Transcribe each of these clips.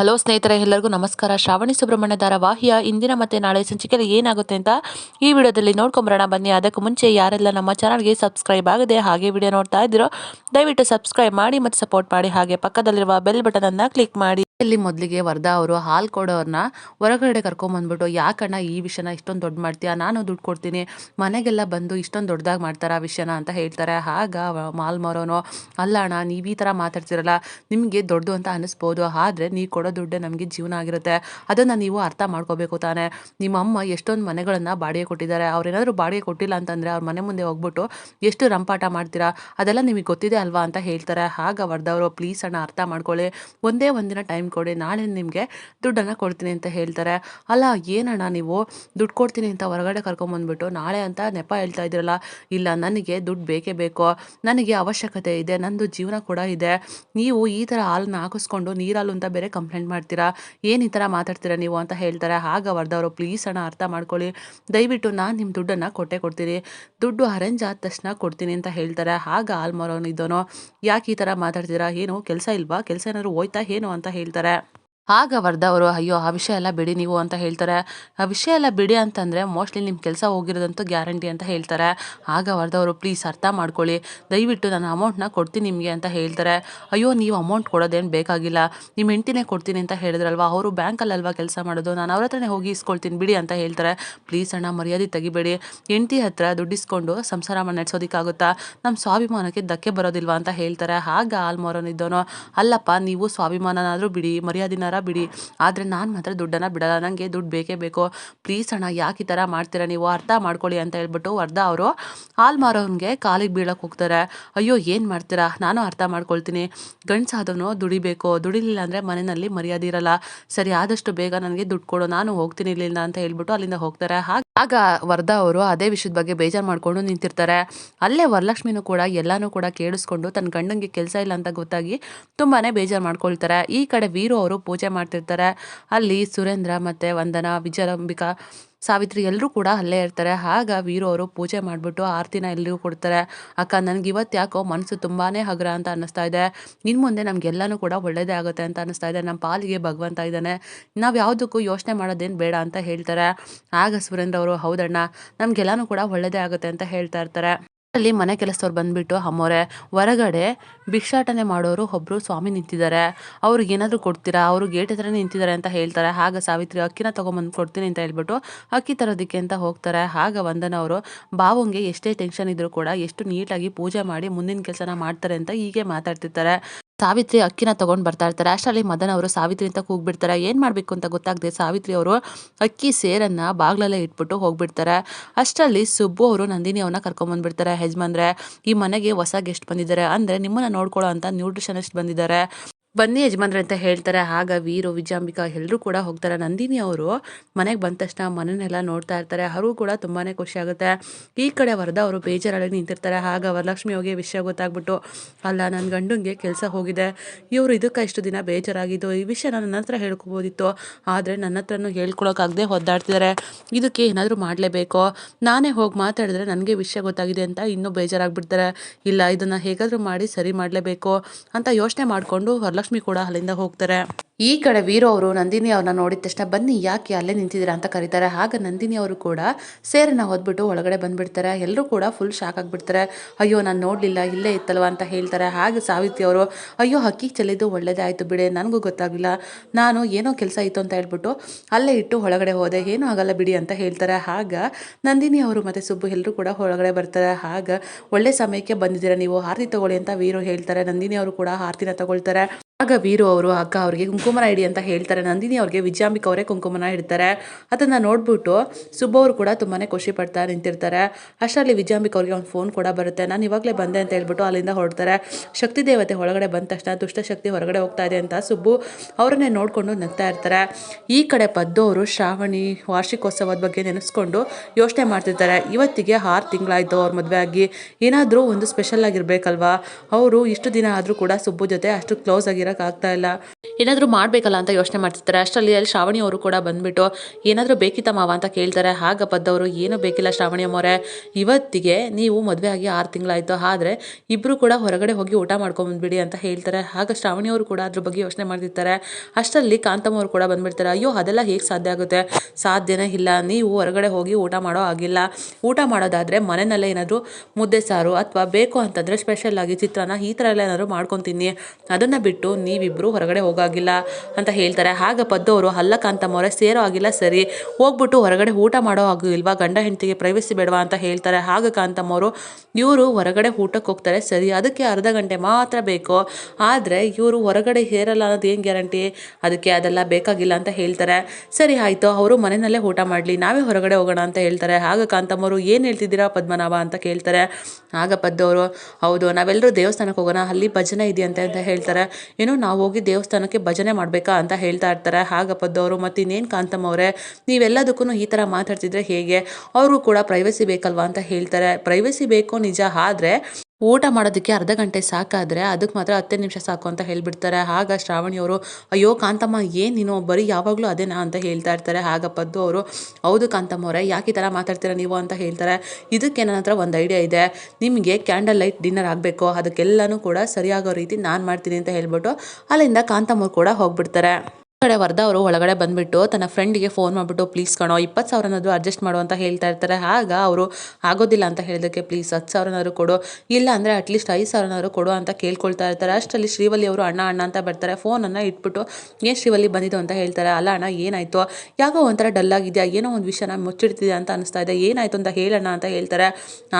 Hello ಸ್ನೇಹಿತರೆ, ಎಲ್ಲರಿಗೂ ನಮಸ್ಕಾರ. ಶ್ರಾವಣಿ ಸುಬ್ರಹ್ಮಣ್ಯ ಧಾರಾವಾಹಿಯ ಇಂದಿನ ಮತ್ತೆ ನಾಳೆ ಸಂಚಿಕೆಯಲ್ಲಿ ಏನಾಗುತ್ತೆ ಅಂತ ಈ ವಿಡಿಯೋದಲ್ಲಿ ನೋಡ್ಕೊಂಬರೋಣ. ಬನ್ನಿ, ಅದಕ್ಕೂ ಮುಂಚೆ ಯಾರೆಲ್ಲ ನಮ್ಮ ಚಾನಲ್ಗೆ ಸಬ್ಸ್ಕ್ರೈಬ್ ಆಗದೆ ಹಾಗೆ ವಿಡಿಯೋ ನೋಡ್ತಾ ಇದ್ದೀರೋ, ದಯವಿಟ್ಟು ಸಬ್ಸ್ಕ್ರೈಬ್ ಮಾಡಿ ಮತ್ತು ಸಪೋರ್ಟ್ ಮಾಡಿ. ಹಾಗೆ ಪಕ್ಕದಲ್ಲಿರುವ ಬೆಲ್ ಬಟನ್ ಅನ್ನ ಕ್ಲಿಕ್ ಮಾಡಿ. ಇಲ್ಲಿ ಮೊದಲಿಗೆ ವರ್ಧಾ ಅವರು ಹಾಲು ಕೊಡೋರ್ನ ಹೊರಗಡೆ ಕರ್ಕೊಂಬಂದ್ಬಿಟ್ಟು ಯಾಕಣ್ಣ ಈ ವಿಷಯನ ಇಷ್ಟೊಂದು ದೊಡ್ಡ ಮಾಡ್ತೀಯಾ? ನಾನು ದುಡ್ಡು ಕೊಡ್ತೀನಿ. ಮನೆಗೆಲ್ಲ ಬಂದು ಇಷ್ಟೊಂದು ದೊಡ್ಡದಾಗಿ ಮಾಡ್ತಾರ ಆ ವಿಷಯನ ಅಂತ ಹೇಳ್ತಾರೆ. ಆಗ ಮಾಲ್ ಮರೋನೋ ಅಲ್ಲ ಅಣ್ಣ ನೀವು ಈ ಥರ ಮಾತಾಡ್ತಿರಲ್ಲ. ನಿಮಗೆ ದೊಡ್ಡದು ಅಂತ ಅನಿಸ್ಬೋದು. ಆದರೆ ನೀವು ಕೊಡೋ ದುಡ್ಡೇ ನಮಗೆ ಜೀವನ ಆಗಿರುತ್ತೆ. ಅದನ್ನು ನೀವು ಅರ್ಥ ಮಾಡ್ಕೋಬೇಕು ತಾನೆ. ನಿಮ್ಮ ಅಮ್ಮ ಎಷ್ಟೊಂದು ಮನೆಗಳನ್ನು ಬಾಡಿಗೆ ಕೊಟ್ಟಿದ್ದಾರೆ. ಅವ್ರೇನಾದರೂ ಬಾಡಿಗೆ ಕೊಟ್ಟಿಲ್ಲ ಅಂತಂದರೆ ಅವ್ರ ಮನೆ ಮುಂದೆ ಹೋಗ್ಬಿಟ್ಟು ಎಷ್ಟು ರಂಪಾಟ ಮಾಡ್ತೀರಾ? ಅದೆಲ್ಲ ನಿಮಗೆ ಗೊತ್ತಿದೆ ಅಲ್ವಾ ಅಂತ ಹೇಳ್ತಾರೆ. ಆಗ ವರ್ದವರು, ಪ್ಲೀಸ್ ಅಣ್ಣ ಅರ್ಥ ಮಾಡ್ಕೊಳ್ಳಿ. ಒಂದೇ ಒಂದಿನ ಟೈಮ್ ಕೊಡಿ. ನಾಳೆ ನಿಮಗೆ ದುಡ್ಡನ್ನು ಕೊಡ್ತೀನಿ ಅಂತ ಹೇಳ್ತಾರೆ. ಅಲ್ಲ, ಏನಣ್ಣ ನೀವು? ದುಡ್ಡು ಕೊಡ್ತೀನಿ ಅಂತ ಹೊರಗಡೆ ಕರ್ಕೊಂಬಂದ್ಬಿಟ್ಟು ನಾಳೆ ಅಂತ ನೆಪ ಹೇಳ್ತಾ ಇದ್ದೀರಲ್ಲ ಇಲ್ಲ, ನನಗೆ ದುಡ್ಡು ಬೇಕೇ ಬೇಕು. ನನಗೆ ಅವಶ್ಯಕತೆ ಇದೆ. ನಂದು ಜೀವನ ಕೂಡ ಇದೆ. ನೀವು ಈ ಥರ ಹಾಲನ್ನ ಹಾಕಿಸ್ಕೊಂಡು ನೀರಾಲು ಅಂತ ಬೇರೆ ಕಂಪ್ಲೇಂಟ್ ಮಾಡ್ತೀರಾ? ಏನು ಈ ಥರ ಮಾತಾಡ್ತೀರಾ ನೀವು ಅಂತ ಹೇಳ್ತಾರೆ. ಆಗ ವರ್ದವರು ಪ್ಲೀಸ್ ಅಣ್ಣ, ಅರ್ಥ ಮಾಡ್ಕೊಳ್ಳಿ. ದಯವಿಟ್ಟು ನಾನು ನಿಮ್ಮ ದುಡ್ಡನ್ನು ಕೊಟ್ಟೆ ಕೊಡ್ತೀನಿ. ದುಡ್ಡು ಅರೇಂಜ್ ಆದ ತಕ್ಷಣ ಕೊಡ್ತೀನಿ ಅಂತ ಹೇಳ್ತಾರೆ. ಆಗ ಇದ್ದೋನು ಯಾಕೆ ಈ ಥರ ಮಾತಾಡ್ತೀರಾ? ಏನು, ಕೆಲಸ ಇಲ್ವಾ? ಕೆಲಸ ಏನಾದರೂ ಹೋಯ್ತಾ? ಏನು? ಅಂತ ಹೇಳ್ತಾರೆ. ಆಗ ವರ್ಧ ಅವರು ಅಯ್ಯೋ, ಆ ವಿಷಯ ಎಲ್ಲ ಬಿಡಿ ನೀವು ಅಂತ ಹೇಳ್ತಾರೆ. ಆ ವಿಷಯ ಎಲ್ಲ ಬಿಡಿ ಅಂತಂದರೆ ಮೋಸ್ಟ್ಲಿ ನಿಮ್ಮ ಕೆಲಸ ಹೋಗಿರೋದಂತೂ ಗ್ಯಾರಂಟಿ ಅಂತ ಹೇಳ್ತಾರೆ. ಆಗ ವರ್ಧ ಅವರು ಪ್ಲೀಸ್ ಅರ್ಥ ಮಾಡ್ಕೊಳ್ಳಿ. ದಯವಿಟ್ಟು ನಾನು ಅಮೌಂಟ್ನ ಕೊಡ್ತೀನಿ ನಿಮಗೆ ಅಂತ ಹೇಳ್ತಾರೆ. ಅಯ್ಯೋ, ನೀವು ಅಮೌಂಟ್ ಕೊಡೋದೇನು ಬೇಕಾಗಿಲ್ಲ. ನಿಮ್ಮ ಹೆಂಡ್ತಿನೇ ಕೊಡ್ತೀನಿ ಅಂತ ಹೇಳಿದ್ರಲ್ವಾ, ಅವರು ಬ್ಯಾಂಕಲ್ಲಲ್ವಾ ಕೆಲಸ ಮಾಡೋದು? ನಾನು ಅವ್ರ ಹತ್ರನೇ ಹೋಗಿ ಇಸ್ಕೊಳ್ತೀನಿ ಬಿಡಿ ಅಂತ ಹೇಳ್ತಾರೆ. ಪ್ಲೀಸ್ ಅಣ್ಣ, ಮರ್ಯಾದೆ ತೆಗಿಬೇಡಿ. ಹೆಂಡ್ತಿ ಹತ್ರ ದುಡ್ಡಿಸ್ಕೊಂಡು ಸಂಸಾರ ನಡೆಸೋದಕ್ಕಾಗುತ್ತಾ? ನಮ್ಮ ಸ್ವಾಭಿಮಾನಕ್ಕೆ ಧಕ್ಕೆ ಬರೋದಿಲ್ವಾ ಅಂತ ಹೇಳ್ತಾರೆ. ಆಗ ಆಲ್ಮೋರನಿದ್ದೋನು ಅಲ್ಲಪ್ಪ, ನೀವು ಸ್ವಾಭಿಮಾನನಾದರೂ ಬಿಡಿ. ಮರ್ಯಾದಿನಾರ ಬಿಡಿ. ಆದರೆ ನಾನು ಮಾತ್ರ ದುಡ್ಡನ್ನು ಬಿಡಲ್ಲ. ನನಗೆ ದುಡ್ಡು ಬೇಕೇ ಬೇಕು? ಪ್ಲೀಸ್ ಅಣ್ಣ, ಯಾಕೆ ಈ ಥರ ಮಾಡ್ತೀರಾ? ನೀವು ಅರ್ಥ ಮಾಡ್ಕೊಳ್ಳಿ ಅಂತ ಹೇಳ್ಬಿಟ್ಟು ವರ್ಧ ಅವರು ಹಾಲು ಮಾರೋನಿಗೆ ಕಾಲಿಗೆ ಬೀಳಕ್ಕೆ ಹೋಗ್ತಾರೆ. ಅಯ್ಯೋ, ಏನು ಮಾಡ್ತೀರಾ? ನಾನು ಅರ್ಥ ಮಾಡ್ಕೊಳ್ತೀನಿ. ಗಂಡ್ಸಾದವನು ದುಡಿಬೇಕು. ದುಡಿಲಿಲ್ಲ ಅಂದರೆ ಮನೆಯಲ್ಲಿ ಮರ್ಯಾದೆ ಇರಲ್ಲ. ಸರಿ, ಆದಷ್ಟು ಬೇಗ ನನಗೆ ದುಡ್ಡು ಕೊಡು. ನಾನು ಹೋಗ್ತೀನಿ ಇಲ್ಲಿಂದ ಅಂತ ಹೇಳ್ಬಿಟ್ಟು ಅಲ್ಲಿಂದ ಹೋಗ್ತಾರೆ. ಹಾಗೆ ಆಗ ವರ್ಧಾ ಅವರು ಅದೇ ವಿಷಯದ ಬಗ್ಗೆ ಬೇಜಾರು ಮಾಡ್ಕೊಂಡು ನಿಂತಿರ್ತಾರೆ. ಅಲ್ಲೇ ವರಲಕ್ಷ್ಮಿನೂ ಕೂಡ, ಎಲ್ಲನೂ ಕೂಡ ಕೇಳಿಸ್ಕೊಂಡು ತನ್ನ ಗಂಡನಿಗೆ ಕೆಲಸ ಇಲ್ಲ ಅಂತ ಗೊತ್ತಾಗಿ ತುಂಬಾ ಬೇಜಾರು ಮಾಡ್ಕೊಳ್ತಾರೆ. ಈ ಕಡೆ ವೀರು ಅವರು ಪೂಜೆ ಮಾಡ್ತಿರ್ತಾರೆ. ಅಲ್ಲಿ ಸುರೇಂದ್ರ ಮತ್ತು ವಂದನಾ, ವಿಜಯಂಬಿಕಾ, ಸಾವಿತ್ರಿ ಎಲ್ಲರೂ ಕೂಡ ಅಲ್ಲೇ ಇರ್ತಾರೆ. ಆಗ ವೀರು ಅವರು ಪೂಜೆ ಮಾಡಿಬಿಟ್ಟು ಆರತಿನ ಎಲ್ಲರಿಗೂ ಕೊಡ್ತಾರೆ. ಅಕ್ಕ, ನನಗೆ ಇವತ್ತು ಯಾಕೋ ಮನಸ್ಸು ತುಂಬಾ ಹಗುರ ಅಂತ ಅನ್ನಿಸ್ತಾ ಇದೆ. ಇನ್ನು ಮುಂದೆ ನಮಗೆಲ್ಲನೂ ಕೂಡ ಒಳ್ಳೆಯದೇ ಆಗುತ್ತೆ ಅಂತ ಅನ್ನಿಸ್ತಾ ಇದೆ. ನಮ್ಮ ಪಾಲಿಗೆ ಭಗವಂತ ಇದ್ದಾನೆ ನಾವು ಯಾವುದಕ್ಕೂ ಯೋಚನೆ ಮಾಡೋದೇನು ಬೇಡ ಅಂತ ಹೇಳ್ತಾರೆ. ಆಗ ಸುರೇಂದ್ರ ಅವರು, ಹೌದಣ್ಣ, ನಮಗೆಲ್ಲನೂ ಕೂಡ ಒಳ್ಳೆಯದೇ ಆಗುತ್ತೆ ಅಂತ ಹೇಳ್ತಾ ಇರ್ತಾರೆ. ಅಲ್ಲಿ ಮನೆ ಕೆಲಸದವ್ರು ಬಂದ್ಬಿಟ್ಟು ಅಮ್ಮೋರೆ ಹೊರಗಡೆ ಭಿಕ್ಷಾಟನೆ ಮಾಡೋರು ಒಬ್ರು ಸ್ವಾಮಿ ನಿಂತಿದ್ದಾರೆ. ಅವ್ರಿಗೆ ಏನಾದರೂ ಕೊಡ್ತೀರಾ? ಅವರು ಗೇಟ್ ಹತ್ರ ನಿಂತಿದ್ದಾರೆ ಅಂತ ಹೇಳ್ತಾರೆ. ಆಗ ಸಾವಿತ್ರಿ, ಅಕ್ಕಿನ ತೊಗೊಂಬಂದು ಕೊಡ್ತೀನಿ ಅಂತ ಹೇಳ್ಬಿಟ್ಟು ಅಕ್ಕಿ ತರೋದಕ್ಕೆ ಅಂತ ಹೋಗ್ತಾರೆ. ಆಗ ವಂದನ ಅವರು, ಬಾವಂಗೆ ಎಷ್ಟೇ ಟೆನ್ಷನ್ ಇದ್ರೂ ಕೂಡ ಎಷ್ಟು ನೀಟಾಗಿ ಪೂಜೆ ಮಾಡಿ ಮುಂದಿನ ಕೆಲಸನ ಮಾಡ್ತಾರೆ ಅಂತ ಹೀಗೆ ಮಾತಾಡ್ತಿರ್ತಾರೆ. ಸಾವಿತ್ರಿ ಅಕ್ಕಿನ ತಗೊಂಡ್ ಬರ್ತಾ ಇರ್ತಾರೆ. ಅಷ್ಟರಲ್ಲಿ ಮದನ್ ಅವರು ಸಾವಿತ್ರಿ ಅಂತ ಕೂಗ್ಬಿಡ್ತಾರೆ. ಏನು ಮಾಡಬೇಕು ಅಂತ ಗೊತ್ತಾಗದೆ ಸಾವಿತ್ರಿ ಅವರು ಅಕ್ಕಿ ಸೇರನ್ನು ಬಾಗ್ಲಲ್ಲೇ ಇಟ್ಬಿಟ್ಟು ಹೋಗ್ಬಿಡ್ತಾರೆ. ಅಷ್ಟರಲ್ಲಿ ಸುಬ್ಬು ಅವರು ನಂದಿನಿ ಅವನ್ನ ಕರ್ಕೊಂಬಂದ್ಬಿಡ್ತಾರೆ ಯಜಮಾನ್ರೆ, ಈ ಮನೆಗೆ ಹೊಸ ಗೆಸ್ಟ್ ಬಂದಿದ್ದಾರೆ. ಅಂದರೆ ನಿಮ್ಮನ್ನು ನೋಡ್ಕೊಳ್ಳೋ ಅಂತ ನ್ಯೂಟ್ರಿಷನಿಸ್ಟ್ ಬಂದಿದ್ದಾರೆ. ಬನ್ನಿ ಯಜಮಾನ್ರೆ ಅಂತ ಹೇಳ್ತಾರೆ. ಆಗ ವೀರು, ವಿಜಾಂಬಿಕಾ ಎಲ್ಲರೂ ಕೂಡ ಹೋಗ್ತಾರೆ. ನಂದಿನಿ ಅವರು ಮನೆಗೆ ಬಂದ ತಕ್ಷಣ ಮನೆಯನ್ನೆಲ್ಲ ನೋಡ್ತಾ ಇರ್ತಾರೆ. ಅವ್ರಿಗೂ ಕೂಡ ತುಂಬಾ ಖುಷಿ ಆಗುತ್ತೆ. ಈ ಕಡೆ ವರದ ಅವರು ಬೇಜಾರಲ್ಲಿ ನಿಂತಿರ್ತಾರೆ. ಆಗ ವರಲಕ್ಷ್ಮಿ ಹೋಗಿ ವಿಷಯ ಗೊತ್ತಾಗ್ಬಿಟ್ಟು, ಅಲ್ಲ ನನ್ನ ಗಂಡಂಗೆ ಕೆಲಸ ಹೋಗಿದೆ. ಇವರು ಇದಕ್ಕೆ ಇಷ್ಟು ದಿನ ಬೇಜಾರಾಗಿದ್ದು. ಈ ವಿಷಯ ನನ್ನ ಹತ್ರ ಹೇಳ್ಕೊಬೋದಿತ್ತು. ಆದರೆ ನನ್ನ ಹತ್ರನೂ ಹೇಳ್ಕೊಳೋಕ್ಕಾಗದೆ ಒದ್ದಾಡ್ತಿದ್ದಾರೆ ಇದಕ್ಕೆ ಏನಾದರೂ ಮಾಡಲೇಬೇಕು. ನಾನೇ ಹೋಗಿ ಮಾತಾಡಿದ್ರೆ ನನಗೆ ವಿಷಯ ಗೊತ್ತಾಗಿದೆ ಅಂತ ಇನ್ನೂ ಬೇಜಾರಾಗ್ಬಿಡ್ತಾರೆ. ಇಲ್ಲ, ಇದನ್ನು ಹೇಗಾದರೂ ಮಾಡಿ ಸರಿ ಮಾಡಲೇಬೇಕು. ಅಂತ ಯೋಚನೆ ಮಾಡಿಕೊಂಡು ವರಲಕ್ಷ್ಮಿ ಕೂಡ ಅಲ್ಲಿಂದ ಹೋಗ್ತಾರೆ. ಈ ಕಡೆ ವೀರು ಅವರು ನಂದಿನಿ ಅವ್ರನ್ನ ನೋಡಿದ ತಕ್ಷಣ, ಬನ್ನಿ ಯಾಕೆ ಅಲ್ಲೇ ನಿಂತಿದ್ದೀರಾ ಅಂತ ಕರೀತಾರೆ. ಹಾಗೆ ನಂದಿನಿ ಅವರು ಕೂಡ ಸೇರನ್ನ ಹೊದ್ಬಿಟ್ಟು ಒಳಗಡೆ ಬಂದ್ಬಿಡ್ತಾರೆ. ಎಲ್ಲರೂ ಕೂಡ ಫುಲ್ ಶಾಕ್ ಆಗಿಬಿಡ್ತಾರೆ. ಅಯ್ಯೋ, ನಾನು ನೋಡಲಿಲ್ಲ, ಇಲ್ಲೇ ಇತ್ತಲ್ವ ಅಂತ ಹೇಳ್ತಾರೆ. ಹಾಗೆ ಸಾವಿತ್ರಿ ಅವರು, ಅಯ್ಯೋ ಹಕ್ಕಿ ಚೆಲ್ಲಿದ್ದು ಒಳ್ಳೇದಾಯಿತು ಬಿಡೆ, ನನಗೂ ಗೊತ್ತಾಗಲಿಲ್ಲ. ನಾನು ಏನೋ ಕೆಲಸ ಇತ್ತು ಅಂತ ಹೇಳ್ಬಿಟ್ಟು ಅಲ್ಲೇ ಇಟ್ಟು ಒಳಗಡೆ ಹೋದೆ. ಏನೂ ಆಗಲ್ಲ ಬಿಡಿ ಅಂತ ಹೇಳ್ತಾರೆ. ಹಾಗೆ ನಂದಿನಿ ಅವರು ಮತ್ತು ಸುಬ್ಬು ಎಲ್ಲರೂ ಕೂಡ ಒಳಗಡೆ ಬರ್ತಾರೆ. ಹಾಗೆ ಒಳ್ಳೆ ಸಮಯಕ್ಕೆ ಬಂದಿದ್ದೀರಾ ನೀವು? ಆರತಿ ತಗೊಳ್ಳಿ ಅಂತ ವೀರು ಹೇಳ್ತಾರೆ. ನಂದಿನಿ ಅವರು ಕೂಡ ಆರತಿನ ತಗೊಳ್ತಾರೆ. ಆಗ ವೀರು ಅವರು, ಅಕ್ಕ, ಅವ್ರಿಗೆ ಕುಂಕುಮನ ಇಡಿ ಅಂತ ಹೇಳ್ತಾರೆ. ನಂದಿನಿ ಅವ್ರಿಗೆ ವಿಜಯಾಂಬಿಕ ಅವರೇ ಕುಂಕುಮನ ಇಡ್ತಾರೆ. ಅದನ್ನು ನೋಡ್ಬಿಟ್ಟು ಸುಬ್ಬ ಅವರು ಕೂಡ ತುಂಬಾ ಖುಷಿ ಪಡ್ತಾ ನಿಂತಿರ್ತಾರೆ. ಅಷ್ಟರಲ್ಲಿ ವಿಜಯಾಂಬಿಕ ಅವ್ರಿಗೆ ಒಂದು ಫೋನ್ ಕೂಡ ಬರುತ್ತೆ. ನಾನು ಇವಾಗಲೇ ಬಂದೆ ಅಂತ ಹೇಳ್ಬಿಟ್ಟು ಅಲ್ಲಿಂದ ಹೊರಡ್ತಾರೆ. ಶಕ್ತಿ ದೇವತೆ ಒಳಗಡೆ ಬಂದ ತಕ್ಷಣ ದುಷ್ಟಶಕ್ತಿ ಹೊರಗಡೆ ಹೋಗ್ತಾ ಇದೆ ಅಂತ ಸುಬ್ಬು ಅವರನ್ನೇ ನೋಡಿಕೊಂಡು ನಗ್ತಾ ಇರ್ತಾರೆ. ಈ ಕಡೆ ಪದ್ದು ಅವರು ಶ್ರಾವಣಿ, ವಾರ್ಷಿಕೋತ್ಸವದ ಬಗ್ಗೆ ನೆನೆಸ್ಕೊಂಡು ಯೋಚನೆ ಮಾಡ್ತಿರ್ತಾರೆ. ಇವತ್ತಿಗೆ ಆರು ತಿಂಗಳಾಯಿತು ಅವ್ರ ಮದುವೆ ಆಗಿ. ಏನಾದರೂ ಒಂದು ಸ್ಪೆಷಲ್ ಆಗಿರಬೇಕಲ್ವಾ? ಅವರು ಇಷ್ಟು ದಿನ ಆದರೂ ಕೂಡ ಸುಬ್ಬು ಜೊತೆ ಅಷ್ಟು ಕ್ಲೋಸ್ ಆಗಿರೋ ಇರೋಕ್ಕಾಗ್ತಾ ಇಲ್ಲ ಏನಾದರೂ ಮಾಡಬೇಕಲ್ಲ ಅಂತ ಯೋಚನೆ ಮಾಡ್ತಿರ್ತಾರೆ. ಅಷ್ಟರಲ್ಲಿ ಅಲ್ಲಿ ಶ್ರಾವಣಿ ಅವರು ಕೂಡ ಬಂದ್ಬಿಟ್ಟು, ಏನಾದರೂ ಬೇಕಿತ್ತ ಮಾವ ಅಂತ ಕೇಳ್ತಾರೆ. ಹಾಗ ಬದ್ದವರು ಏನೂ ಬೇಕಿಲ್ಲ ಶ್ರಾವಣಿ ಅಮ್ಮವರೇ. ಇವತ್ತಿಗೆ ನೀವು ಮದುವೆ ಆಗಿ ಆರು ತಿಂಗಳಾಯಿತು. ಆದರೆ ಇಬ್ಬರು ಕೂಡ ಹೊರಗಡೆ ಹೋಗಿ ಊಟ ಮಾಡ್ಕೊಂಬಂದ್ಬಿಡಿ ಅಂತ ಹೇಳ್ತಾರೆ. ಹಾಗ ಶ್ರಾವಣಿ ಅವರು ಕೂಡ ಅದ್ರ ಬಗ್ಗೆ ಯೋಚನೆ ಮಾಡ್ತಿರ್ತಾರೆ. ಅಷ್ಟರಲ್ಲಿ ಕಾಂತಮ್ಮ ಅವರು ಕೂಡ ಬಂದ್ಬಿಡ್ತಾರೆ. ಅಯ್ಯೋ, ಅದೆಲ್ಲ ಹೇಗೆ ಸಾಧ್ಯ ಆಗುತ್ತೆ? ಸಾಧ್ಯನೇ ಇಲ್ಲ. ನೀವು ಹೊರಗಡೆ ಹೋಗಿ ಊಟ ಮಾಡೋ ಆಗಿಲ್ಲ ಊಟ ಮಾಡೋದಾದರೆ ಮನೆಯಲ್ಲೇ ಏನಾದರೂ ಮುದ್ದೆ ಸಾರು ಅಥವಾ ಬೇಕು ಅಂತಂದರೆ ಸ್ಪೆಷಲ್ ಆಗಿ ಚಿತ್ರಾನ್ನ ಈ ಥರ ಎಲ್ಲ ಏನಾದರೂ ಮಾಡ್ಕೊತೀನಿ ಅದನ್ನು ಬಿಟ್ಟು ನೀವಿಬ್ಬರು ಹೊರಗಡೆ ಹೋಗಾಗಿಲ್ಲ ಅಂತ ಹೇಳ್ತಾರೆ. ಆಗ ಪದ್ದವರು ಅಲ್ಲ ಮೊರೆ ಸೇರೋ ಆಗಿಲ್ಲ ಸರಿ. ಹೋಗ್ಬಿಟ್ಟು ಹೊರಗಡೆ ಊಟ ಮಾಡೋ ಆಗಿಲ್ವಾ ಗಂಡ ಹೆಂಡತಿಗೆ ಪ್ರೈವಸಿ ಬೇಡವಾ ಅಂತ ಹೇಳ್ತಾರೆ. ಆಗ ಕಾಂತಮ್ಮವರು ಇವರು ಹೊರಗಡೆ ಊಟಕ್ಕೆ ಹೋಗ್ತಾರೆ. ಸರಿ, ಅದಕ್ಕೆ ಅರ್ಧ ಗಂಟೆ ಮಾತ್ರ ಬೇಕು. ಆದರೆ ಇವರು ಹೊರಗಡೆ ಹೇರಲ್ಲ ಅನ್ನೋದು ಏನು ಗ್ಯಾರಂಟಿ? ಅದಕ್ಕೆ ಅದೆಲ್ಲ ಬೇಕಾಗಿಲ್ಲ ಅಂತ ಹೇಳ್ತಾರೆ. ಸರಿ, ಆಯಿತು. ಅವರು ಮನೆಯಲ್ಲೇ ಊಟ ಮಾಡಲಿ, ನಾವೇ ಹೊರಗಡೆ ಹೋಗೋಣ ಅಂತ ಹೇಳ್ತಾರೆ. ಆಗ ಕಾಂತಮ್ಮವರು ಏನು ಹೇಳ್ತಿದ್ದೀರಾ ಪದ್ಮನಾಭ ಅಂತ ಕೇಳ್ತಾರೆ. ಆಗ ಪದ್ದವರು ಹೌದು ನಾವೆಲ್ಲರೂ ದೇವಸ್ಥಾನಕ್ಕೆ ಹೋಗೋಣ, ಅಲ್ಲಿ ಭಜನೆ ಇದೆಯಂತೆ ಅಂತ ಹೇಳ್ತಾರೆ. ನಾವು ಹೋಗಿ ದೇವಸ್ಥಾನಕ್ಕೆ ಭಜನೆ ಮಾಡಬೇಕಾ ಅಂತ ಹೇಳ್ತಾ ಇರ್ತಾರೆ ಹಾಗಪ್ಪದವರು ಮತ್ತು ಇನ್ನೇನು ಕಾಂತಮ್ಮ ಅವರೇ ನೀವೆಲ್ಲದಕ್ಕೂ ಈ ಥರ ಮಾತಾಡ್ತಿದ್ರೆ ಹೇಗೆ? ಅವರು ಕೂಡ ಪ್ರೈವಸಿ ಬೇಕಲ್ವಾ ಅಂತ ಹೇಳ್ತಾರೆ. ಪ್ರೈವಸಿ ಬೇಕು ನಿಜ ಆದರೆ ಊಟ ಮಾಡೋದಕ್ಕೆ ಅರ್ಧ ಗಂಟೆ ಸಾಕಾದರೆ ಅದಕ್ಕೆ ಮಾತ್ರ ಹತ್ತೇ ನಿಮಿಷ ಸಾಕು ಅಂತ ಹೇಳಿಬಿಡ್ತಾರೆ. ಆಗ ಶ್ರಾವಣಿಯವರು ಅಯ್ಯೋ ಕಾಂತಮ್ಮ, ಏನು ನೀನು? ಬರೀ ಯಾವಾಗಲೂ ಅದೇನಾ? ಅಂತ ಹೇಳ್ತಾ ಇರ್ತಾರೆ. ಆಗ ಅವರು, ಹೌದು ಕಾಂತಮ್ಮ ಅವರೇ, ಯಾಕೆ ಈ ಥರ ಮಾತಾಡ್ತೀರಾ ನೀವು? ಅಂತ ಹೇಳ್ತಾರೆ. ಇದಕ್ಕೆ ನನ್ನ ಹತ್ರ ಒಂದು ಐಡಿಯಾ ಇದೆ. ನಿಮಗೆ ಕ್ಯಾಂಡಲ್ ಲೈಟ್ ಡಿನ್ನರ್ ಆಗಬೇಕು. ಅದಕ್ಕೆಲ್ಲನೂ ಕೂಡ ಸರಿಯಾಗೋ ರೀತಿ ನಾನು ಮಾಡ್ತೀನಿ ಅಂತ ಹೇಳ್ಬಿಟ್ಟು ಅಲ್ಲಿಂದ ಕಾಂತಮ್ಮ ಕೂಡ ಹೋಗ್ಬಿಡ್ತಾರೆ. ಕಡೆ ವರ್ಧ ಅವರು ಒಳಗಡೆ ಬಂದ್ಬಿಟ್ಟು ತನ್ನ ಫ್ರೆಂಡಿಗೆ ಫೋನ್ ಮಾಡಿಬಿಟ್ಟು ಪ್ಲೀಸ್ ಕಣೋ, ಇಪ್ಪತ್ತು ಸಾವಿರನಾದರೂ ಅಡ್ಜಸ್ಟ್ ಮಾಡು ಅಂತ ಹೇಳ್ತಾ ಇರ್ತಾರೆ. ಆಗ ಅವರು, ಆಗೋದಿಲ್ಲ ಅಂತ ಹೇಳಿದಕ್ಕೆ ಪ್ಲೀಸ್ ಹತ್ತು ಸಾವಿರನಾದ್ರು ಕೊಡು. ಇಲ್ಲ ಅಂದರೆ ಅಟ್ಲೀಸ್ಟ್ ಐದು ಸಾವಿರನಾದ್ರು ಕೊಡು ಅಂತ ಕೇಳ್ಕೊಳ್ತಾ ಇರ್ತಾರೆ. ಅಷ್ಟರಲ್ಲಿ ಶ್ರೀವಲ್ಲಿ ಅವರು ಅಣ್ಣ ಅಣ್ಣ ಅಂತ ಬರ್ತಾರೆ. ಫೋನನ್ನು ಇಟ್ಬಿಟ್ಟು, ಏನು ಶ್ರೀವಲ್ಲಿ ಬಂದಿದ್ದು ಅಂತ ಹೇಳ್ತಾರೆ. ಅಲ್ಲ ಅಣ್ಣ, ಏನಾಯಿತು? ಯಾಕೋ ಒಂಥರ ಡಲ್ ಆಗಿದೆಯಾ? ಏನೋ ಒಂದು ವಿಷಯನ ಮುಚ್ಚಿಡ್ತಿದೆ ಅಂತ ಅನಿಸ್ತಾ ಇದೆ. ಏನಾಯಿತು ಅಂತ ಹೇಳೋಣ ಅಂತ ಹೇಳ್ತಾರೆ.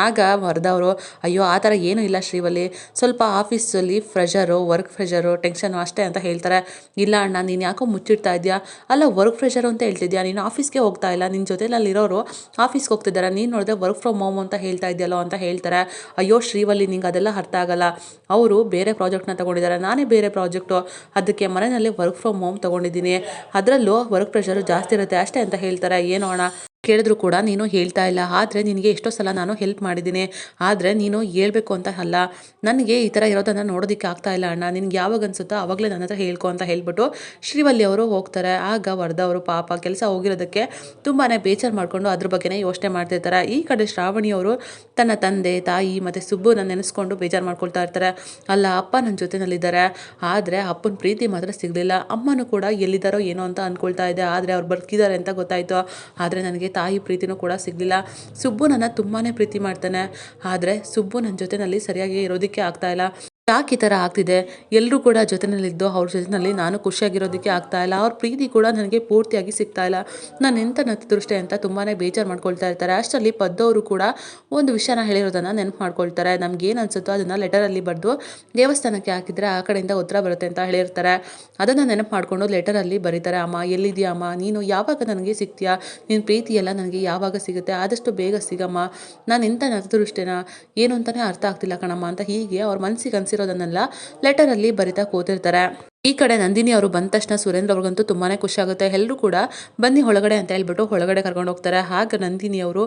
ಆಗ ವರ್ಧಾ ಅವರು, ಅಯ್ಯೋ, ಆ ಥರ ಏನೂ ಇಲ್ಲ ಶ್ರೀವಲ್ಲಿ. ಸ್ವಲ್ಪ ಆಫೀಸಲ್ಲಿ ಫ್ರೆಷರು ವರ್ಕ್ ಫ್ರೆಷರು ಟೆನ್ಷನು ಅಷ್ಟೇ ಅಂತ ಹೇಳ್ತಾರೆ. ಇಲ್ಲ ಅಣ್ಣ, ನೀನು ಯಾಕೋ ಮುಚ್ಚಿಡ್ತಾ ಇದೆಯಾ? ಅಲ್ಲ ವರ್ಕ್ ಪ್ರೆಷರ್ ಅಂತ ಹೇಳ್ತಿದ್ಯಾ? ನೀನು ಆಫೀಸ್ಗೆ ಹೋಗ್ತಾ ಇಲ್ಲ. ನಿನ್ನ ಜೊತೆಯಲ್ಲಿರೋರು ಆಫೀಸ್ಗೆ ಹೋಗ್ತಿದ್ದಾರೆ ನೀನು ನೋಡಿದೆ ವರ್ಕ್ ಫ್ರಮ್ ಹೋಮ್ ಅಂತ ಹೇಳ್ತಾ ಇದೆಯಲ್ಲೋ ಅಂತ ಹೇಳ್ತಾರೆ. ಅಯ್ಯೋ, ಶ್ರೀವಲ್ಲಿ ನಿಂಗೆ ಅದೆಲ್ಲ ಅರ್ಥ ಆಗಲ್ಲ. ಅವರು ಬೇರೆ ಪ್ರಾಜೆಕ್ಟ್ನ ತೊಗೊಂಡಿದ್ದಾರೆ ನಾನೇ ಬೇರೆ ಪ್ರಾಜೆಕ್ಟು ಅದಕ್ಕೆ ಮನೆಯಲ್ಲಿ ವರ್ಕ್ ಫ್ರಮ್ ಹೋಮ್ ತೊಗೊಂಡಿದ್ದೀನಿ. ಅದರಲ್ಲೂ ವರ್ಕ್ ಪ್ರೆಷರು ಜಾಸ್ತಿ ಇರುತ್ತೆ. ಅಷ್ಟೇ ಅಂತ ಹೇಳ್ತಾರೆ. ಏನೋಣ ಕೇಳಿದ್ರು ಕೂಡ ನೀನು ಹೇಳ್ತಾ ಇಲ್ಲ. ಆದರೆ ನಿನಗೆ ಎಷ್ಟೋ ಸಲ ನಾನು ಹೆಲ್ಪ್ ಮಾಡಿದ್ದೀನಿ. ಆದರೆ ನೀನು ಹೇಳ್ಬೇಕು ಅಂತ ಅಲ್ಲ. ನನಗೆ ಈ ಥರ ಇರೋದನ್ನು ನೋಡೋದಕ್ಕೆ ಆಗ್ತಾ ಇಲ್ಲ ಅಣ್ಣ. ನಿನಗೆ ಯಾವಾಗ ಅನ್ಸುತ್ತೋ ಆವಾಗಲೇ ನನ್ನ ಹತ್ರ ಹೇಳ್ಕೊ ಅಂತ ಹೇಳ್ಬಿಟ್ಟು ಶ್ರೀವಲ್ಲಿ ಅವರು ಹೋಗ್ತಾರೆ. ಆಗ ವರ್ಧ ಅವರು ಪಾಪ ಕೆಲಸ ಹೋಗಿರೋದಕ್ಕೆ ತುಂಬಾ ಬೇಜಾರು ಮಾಡಿಕೊಂಡು ಅದ್ರ ಬಗ್ಗೆನೇ ಯೋಚನೆ ಮಾಡ್ತಿರ್ತಾರೆ. ಈ ಕಡೆ ಶ್ರಾವಣಿಯವರು ತನ್ನ ತಂದೆ, ತಾಯಿ ಮತ್ತು ಸುಬ್ಬುನ ನೆನೆಸ್ಕೊಂಡು ಬೇಜಾರು ಮಾಡ್ಕೊಳ್ತಾ ಇರ್ತಾರೆ. ಅಲ್ಲ, ಅಪ್ಪ ನನ್ನ ಜೊತೆನಲ್ಲಿದ್ದಾರೆ. ಆದರೆ ಅಪ್ಪನ ಪ್ರೀತಿ ಮಾತ್ರ ಸಿಗಲಿಲ್ಲ. ಅಮ್ಮನೂ ಕೂಡ ಎಲ್ಲಿದ್ದಾರೋ ಏನೋ ಅಂತ ಅಂದ್ಕೊಳ್ತಾ ಇದೆ. ಆದರೆ ಅವ್ರು ಬರ್ತಿದ್ದಾರೆ ಅಂತ ಗೊತ್ತಾಯಿತು. ಆದರೆ ನನಗೆ ತಾಯಿ ಪ್ರೀತಿನೂ ಕೂಡ ಸಿಗಲಿಲ್ಲ. ಸುಬ್ಬು ನನ್ನ ತುಂಬಾ ಪ್ರೀತಿ ಮಾಡ್ತಾನೆ. ಆದರೆ ಸುಬ್ಬು ನನ್ನ ಜೊತೆನಲ್ಲಿ ಸರಿಯಾಗಿ ಇರೋದಕ್ಕೆ ಆಗ್ತಾಯಿಲ್ಲ ಯಾಕೆ ಈ ಥರ ಆಗ್ತಿದೆ? ಎಲ್ಲರೂ ಕೂಡ ಜೊತೆನಲ್ಲಿದ್ದು, ಅವ್ರ ಜೊತೆಯಲ್ಲಿ ನಾನು ಖುಷಿಯಾಗಿರೋದಕ್ಕೆ ಆಗ್ತಾ ಇಲ್ಲ. ಅವ್ರ ಪ್ರೀತಿ ಕೂಡ ನನಗೆ ಪೂರ್ತಿಯಾಗಿ ಸಿಗ್ತಾ ಇಲ್ಲ. ನಾನು ಎಂಥ ನತದೃಷ್ಟೆ ಅಂತ ತುಂಬಾ ಬೇಜಾರು ಮಾಡ್ಕೊಳ್ತಾ ಇರ್ತಾರೆ. ಅಷ್ಟರಲ್ಲಿ ಪದ್ದವರು ಕೂಡ ಒಂದು ವಿಷಯನ ಹೇಳಿರೋದನ್ನು ನೆನಪು ಮಾಡ್ಕೊಳ್ತಾರೆ. ನಮ್ಗೆ ಏನು ಅನಿಸುತ್ತೋ ಅದನ್ನು ಲೆಟರಲ್ಲಿ ಬರೆದು ದೇವಸ್ಥಾನಕ್ಕೆ ಹಾಕಿದರೆ ಆ ಕಡೆಯಿಂದ ಉತ್ತರ ಬರುತ್ತೆ ಅಂತ ಹೇಳಿರ್ತಾರೆ. ಅದನ್ನು ನೆನಪು ಮಾಡಿಕೊಂಡು ಲೆಟರಲ್ಲಿ ಬರೀತಾರೆ, ಅಮ್ಮ ಎಲ್ಲಿದೆಯಾ ಅಮ್ಮ? ನೀನು ಯಾವಾಗ ನನಗೆ ಸಿಗ್ತೀಯಾ? ನಿನ್ನ ಪ್ರೀತಿ ಎಲ್ಲ ನನಗೆ ಯಾವಾಗ ಸಿಗುತ್ತೆ? ಆದಷ್ಟು ಬೇಗ ಸಿಗಮ್ಮ. ನಾನು ಎಂಥ ನತದೃಷ್ಟೇನ? ಏನು ಅಂತಲೇ ಅರ್ಥ ಆಗ್ತಿಲ್ಲ ಕಣಮ್ಮ. ಅಂತ ಹೀಗೆ ಅವ್ರ ಮನಸ್ಸಿಗೆ ಅನಿಸಿರೋದನ್ನೆಲ್ಲ ಲೆಟರಲ್ಲಿ ಬರಿತಾ ಕೂತಿರ್ತಾರೆ. ಈ ಕಡೆ ನಂದಿನಿ ಅವರು ಬಂದ ತಕ್ಷಣ ಸುರೇಂದ್ರ ಅವ್ರಿಗಂತೂ ತುಂಬಾ ಖುಷಿ ಆಗುತ್ತೆ. ಎಲ್ಲರೂ ಕೂಡ ಬನ್ನಿ ಒಳಗಡೆ ಅಂತ ಹೇಳ್ಬಿಟ್ಟು ಒಳಗಡೆ ಕರ್ಕೊಂಡು ಹೋಗ್ತಾರೆ. ಹಾಗೆ ನಂದಿನಿ ಅವರು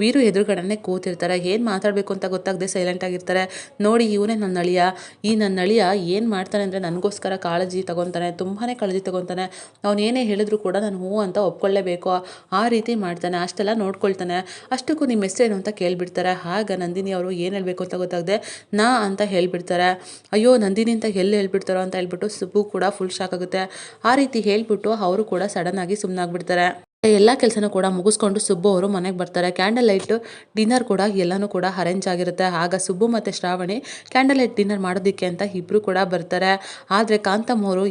ವೀರು ಎದುರುಗಡೆನೆ ಕೂತಿರ್ತಾರೆ. ಏನು ಮಾತಾಡಬೇಕು ಅಂತ ಗೊತ್ತಾಗದೆ ಸೈಲೆಂಟ್ ಆಗಿರ್ತಾರೆ. ನೋಡಿ, ಇವನೇ ನನ್ನ ಅಳಿಯ. ಈ ನನ್ನ ಅಳಿಯ ಏನು ಮಾಡ್ತಾನೆ ಅಂದರೆ ನನಗೋಸ್ಕರ ಕಾಳಜಿ ತಗೊತಾನೆ. ತುಂಬಾ ಕಾಳಜಿ ತಗೊತಾನೆ. ಅವನು ಏನೇ ಹೇಳಿದ್ರು ಕೂಡ ನಾನು ಹ್ಞೂ ಅಂತ ಒಪ್ಕೊಳ್ಳೇಬೇಕು ಆ ರೀತಿ ಮಾಡ್ತಾನೆ. ಅಷ್ಟೆಲ್ಲ ನೋಡ್ಕೊಳ್ತಾನೆ. ಅಷ್ಟಕ್ಕೂ ನಿಮ್ಮ ಹೆಸರೇನು ಅಂತ ಕೇಳಿಬಿಡ್ತಾರೆ. ಹಾಗೆ ನಂದಿನಿ ಅವರು ಏನು ಹೇಳಬೇಕು ಅಂತ ಗೊತ್ತಾಗದೆ, ನಾ ಅಂತ ಹೇಳಿಬಿಡ್ತಾರೆ. ಅಯ್ಯೋ, ನಂದಿನಿ ಅಂತ ಎಲ್ಲಿ ಹೇಳ್ಬಿಡ್ತಾರೋ ಅಂತ ಹೇಳ್ಬಿಟ್ಟು ಸುಬ್ಬು ಕೂಡ ಫುಲ್ ಶಾಕ್ ಆಗುತ್ತೆ. ಆ ರೀತಿ ಹೇಳ್ಬಿಟ್ಟು ಅವರು ಕೂಡ ಸಡನ್ ಆಗಿ ಸುಮ್ಮನಾಗ್ಬಿಡ್ತಾರೆ ಎಲ್ಲ ಕೆಲಸನೂ ಕೂಡ ಮುಗಿಸ್ಕೊಂಡು ಸುಬ್ಬು ಅವರು ಮನೆಗೆ ಬರ್ತಾರೆ. ಕ್ಯಾಂಡಲ್ ಲೈಟ್ ಡಿನ್ನರ್ ಕೂಡ ಎಲ್ಲನೂ ಕೂಡ ಅರೇಂಜ್ ಆಗಿರುತ್ತೆ. ಆಗ ಸುಬ್ಬು ಮತ್ತು ಶ್ರಾವಣಿ ಕ್ಯಾಂಡಲ್ ಲೈಟ್ ಡಿನ್ನರ್ ಮಾಡೋದಕ್ಕೆ ಅಂತ ಇಬ್ಬರು ಕೂಡ ಬರ್ತಾರೆ. ಆದರೆ ಕಾಂತಮ್ಮ ಅವರು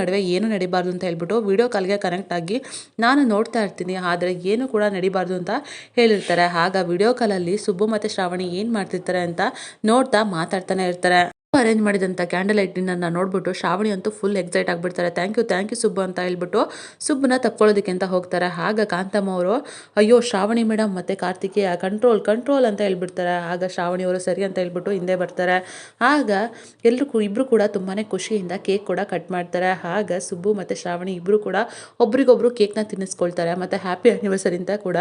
ನಡುವೆ ಏನು ನಡಿಬಾರ್ದು ಅಂತ ಹೇಳ್ಬಿಟ್ಟು ವಿಡಿಯೋ ಕಾಲ್ಗೆ ಕನೆಕ್ಟ್ ಆಗಿ ನಾನು ನೋಡ್ತಾ ಇರ್ತೀನಿ, ಆದರೆ ಏನು ಕೂಡ ನಡಿಬಾರ್ದು ಅಂತ ಹೇಳಿರ್ತಾರೆ. ಆಗ ವಿಡಿಯೋ ಕಾಲಲ್ಲಿ ಸುಬ್ಬು ಮತ್ತು ಶ್ರಾವಣಿ ಏನು ಮಾಡ್ತಿರ್ತಾರೆ ಅಂತ ನೋಡ್ತಾ ಮಾತಾಡ್ತಾನೆ ಇರ್ತಾರೆ. ಅರೇಂಜ್ ಮಾಡಿದಂಥ ಕ್ಯಾಂಡಲ್ ಲೈಟ್ ಡಿನ್ನರ್ನ ನೋಡ್ಬಿಟ್ಟು ಶ್ರಾವಣಿ ಅಂತೂ ಫುಲ್ ಎಕ್ಸೈಟ್ ಆಗಿಬಿಡ್ತಾರೆ. Thank you thank you Subbu ಅಂತ ಹೇಳ್ಬಿಟ್ಟು ಸುಬ್ಬನ ತಪ್ಕೊಳ್ಳೋದಕ್ಕೆ ಅಂತ ಹೋಗ್ತಾರೆ. ಆಗ ಕಾಂತಮ್ಮ ಅವರು, ಅಯ್ಯೋ ಶ್ರಾವಣಿ ಮೇಡಮ್ ಮತ್ತು ಕಾರ್ತಿಕೇಯ ಕಂಟ್ರೋಲ್ ಕಂಟ್ರೋಲ್ ಅಂತ ಹೇಳ್ಬಿಡ್ತಾರೆ. ಆಗ ಶ್ರಾವಣಿ ಅವರು ಸರಿ ಅಂತ ಹೇಳ್ಬಿಟ್ಟು ಹಿಂದೆ ಬರ್ತಾರೆ. ಆಗ ಎಲ್ಲರೂ ಇಬ್ಬರು ಕೂಡ ತುಂಬಾ ಖುಷಿಯಿಂದ ಕೇಕ್ ಕೂಡ ಕಟ್ ಮಾಡ್ತಾರೆ. ಆಗ ಸುಬ್ಬು ಮತ್ತು ಶ್ರಾವಣಿ ಇಬ್ಬರು ಕೂಡ ಒಬ್ರಿಗೊಬ್ರು ಕೇಕ್ನ ತಿನ್ನಿಸ್ಕೊಳ್ತಾರೆ ಮತ್ತು ಹ್ಯಾಪಿ ಆ್ಯನಿವರ್ಸರಿ ಅಂತ ಕೂಡ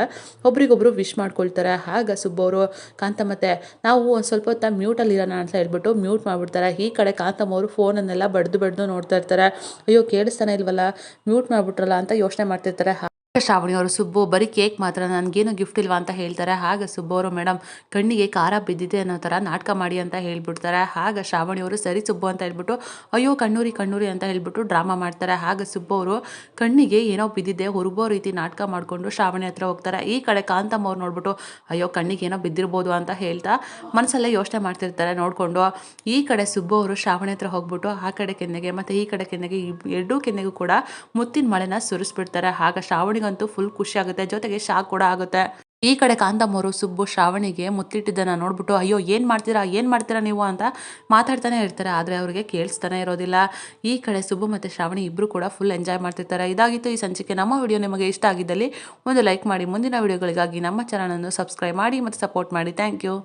ಒಬ್ರಿಗೊಬ್ರು ವಿಶ್ ಮಾಡ್ಕೊಳ್ತಾರೆ. ಆಗ ಸುಬ್ಬು ಅವರು, ಕಾಂತ ಮತ್ತೆ ನಾವು ಒಂದು ಸ್ವಲ್ಪ ಹೊತ್ತ ಮ್ಯೂಟಲ್ಲಿ ಇರೋಣ ಅಂತ ಹೇಳ್ಬಿಟ್ಟು ಮ್ಯೂಟ್ ಮಾಡಿ ಮಾಡಿಬಿಡ್ತಾರೆ. ಈ ಕಡೆ ಕಾಂತಮ್ಮ ಅವರು ಫೋನನ್ನೆಲ್ಲ ಬಡ್ದು ಬಡ್ದು ನೋಡ್ತಾ ಇರ್ತಾರೆ. ಅಯ್ಯೋ ಕೇಳಿಸ್ತಾನೆ ಇಲ್ವಲ್ಲ? ಮ್ಯೂಟ್ ಮಾಡಿಬಿಟ್ರಲ್ಲ ಅಂತ ಯೋಚನೆ ಮಾಡ್ತಿರ್ತಾರೆ. ಶ್ರಾವಣಿ ಅವರು, ಸುಬ್ಬು, ಬರೀ ಕೇಕ್ ಮಾತ್ರ, ನನಗೇನು ಗಿಫ್ಟ್ ಇಲ್ವಾ ಅಂತ ಹೇಳ್ತಾರೆ. ಹಾಗೆ ಸುಬ್ಬು ಅವರು ಮೇಡಮ್ ಕಣ್ಣಿಗೆ ಖಾರ ಬಿದ್ದಿದೆ ಅನ್ನೋ ಥರ ನಾಟಕ ಮಾಡಿ ಅಂತ ಹೇಳ್ಬಿಡ್ತಾರೆ. ಹಾಗೆ ಶ್ರಾವಣಿ ಅವರು, ಸರಿ ಸುಬ್ಬು ಅಂತ ಹೇಳ್ಬಿಟ್ಟು, ಅಯ್ಯೋ, ಕಣ್ಣೂರಿ ಕಣ್ಣೂರಿ ಅಂತ ಹೇಳ್ಬಿಟ್ಟು ಡ್ರಾಮಾ ಮಾಡ್ತಾರೆ. ಹಾಗೆ ಸುಬ್ಬು ಅವರು, ಕಣ್ಣಿಗೆ ಏನೋ ಬಿದ್ದಿದೆ ಹುರುಬೋ ರೀತಿ ನಾಟಕ ಮಾಡಿಕೊಂಡು ಶ್ರಾವಣಿ ಹತ್ರ ಹೋಗ್ತಾರೆ. ಈ ಕಡೆ ಕಾಂತಮ್ಮ ಅವ್ರು ನೋಡ್ಬಿಟ್ಟು, ಅಯ್ಯೋ, ಕಣ್ಣಿಗೆ ಏನೋ ಬಿದ್ದಿರ್ಬೋದು ಅಂತ ಹೇಳ್ತಾ ಮನಸ್ಸಲ್ಲೇ ಯೋಚನೆ ಮಾಡ್ತಿರ್ತಾರೆ ನೋಡಿಕೊಂಡು. ಈ ಕಡೆ ಸುಬ್ಬು ಅವರು ಶ್ರಾವಣಿ ಹತ್ರ ಹೋಗ್ಬಿಟ್ಟು, ಆ ಕಡೆ ಕೆನ್ನೆಗೆ, ಮತ್ತು ಈ ಕಡೆ ಕೆನ್ನೆಗೆ ಎರಡೂ ಕೆನ್ನೆಗೂ ಕೂಡ ಮುತ್ತಿನ ಮಳೆನ ಸುರಿಸ್ಬಿಡ್ತಾರೆ. ಆಗ ಶ್ರಾವಣಿಗಂತೂ ಫುಲ್ ಖುಷಿ ಆಗುತ್ತೆ. ಜೊತೆಗೆ ಶಾಕ್ ಕೂಡ ಆಗುತ್ತೆ. ಈ ಕಡೆ ಕಾಂತಮ್ಮವರು ಸುಬ್ಬು ಶ್ರಾವಣಿಗೆ ಮುತ್ತಿಟ್ಟಿದ್ದನ್ನು ನೋಡ್ಬಿಟ್ಟು, ಅಯ್ಯೋ, ಏನು ಮಾಡ್ತೀರಾ? ಏನು ಮಾಡ್ತೀರಾ ನೀವು? ಅಂತ ಮಾತಾಡ್ತಾನೆ ಇರ್ತಾರೆ. ಆದರೆ ಅವರಿಗೆ ಕೇಳಿಸ್ತಾನೆ ಇರೋದಿಲ್ಲ. ಈ ಕಡೆ ಸುಬ್ಬು ಮತ್ತು ಶ್ರಾವಣಿ ಇಬ್ಬರು ಕೂಡ ಫುಲ್ ಎಂಜಾಯ್ ಮಾಡ್ತಿರ್ತಾರೆ. ಇದಾಗಿತ್ತು ಈ ಸಂಚಿಕೆ. ನಮ್ಮ ವಿಡಿಯೋ ನಿಮಗೆ ಇಷ್ಟ ಆಗಿದ್ದಲ್ಲಿ ಒಂದು ಲೈಕ್ ಮಾಡಿ. ಮುಂದಿನ ವಿಡಿಯೋಗಳಿಗಾಗಿ ನಮ್ಮ ಚಾನಲನ್ನು ಸಬ್ಸ್ಕ್ರೈಬ್ ಮಾಡಿ ಮತ್ತು ಸಪೋರ್ಟ್ ಮಾಡಿ. Thank you